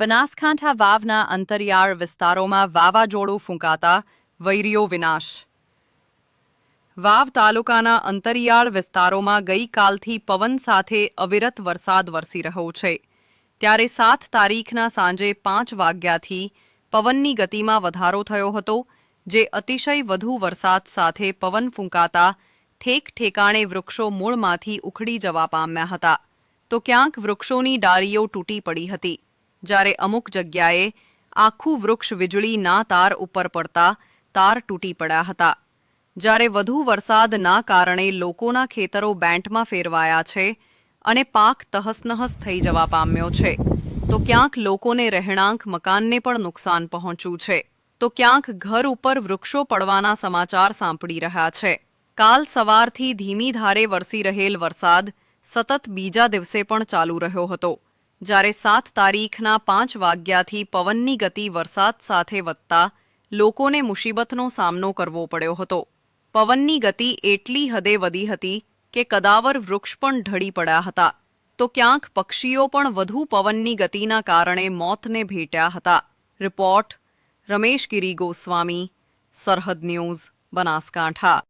બનાસકાંઠા વાવના અંતરિયાળ વિસ્તારોમાં વાવાઝોડું ફૂંકાતા વૈરીઓ વિનાશ. વાવ તાલુકાના અંતરિયાળ વિસ્તારોમાં ગઈકાલથી પવન સાથે અવિરત વરસાદ વરસી રહ્યો છે. ત્યારે સાત તારીખના સાંજે પાંચ વાગ્યાથી પવનની ગતિમાં વધારો થયો હતો, જે અતિશય વધુ વરસાદ સાથે પવન ફૂંકાતા ઠેક ઠેકાણે વૃક્ષો મૂળમાંથી ઉખડી જવા પામ્યા હતા. તો ક્યાંક વૃક્ષોની ડાળીઓ તૂટી પડી હતી. જ્યારે અમુક જગ્યાએ આખું વૃક્ષ વીજળીના તાર ઉપર પડતા તાર તૂટી પડ્યા હતા. જ્યારે વધુ વરસાદના કારણે લોકોના ખેતરો બેન્ટમાં ફેરવાયા છે અને પાક તહસનહસ થઈ જવા પામ્યો છે, તો ક્યાંક લોકોને રહેણાંક મકાનને પણ નુકસાન પહોંચ્યું છે. તો ક્યાંક ઘર ઉપર વૃક્ષો પડવાના સમાચાર સાંપડી રહ્યા છે. કાલ સવારથી ધીમી ધારે વરસી રહેલ વરસાદ સતત બીજા દિવસે પણ ચાલુ રહ્યો હતો. જ્યારે સાત તારીખના પાંચ વાગ્યાથી પવનની ગતિ વરસાદ સાથે વધતા લોકોને મુસીબતનો સામનો કરવો પડ્યો હતો. પવનની ગતિ એટલી હદે વધી હતી કે કદાવર વૃક્ષ પણ ઢળી પડ્યા હતા. તો ક્યાંક પક્ષીઓ પણ વધુ પવનની ગતિના કારણે મોતને ભેટ્યા હતા. રિપોર્ટ રમેશ ગિરી ગોસ્વામી, સરહદ ન્યૂઝ, બનાસકાંઠા.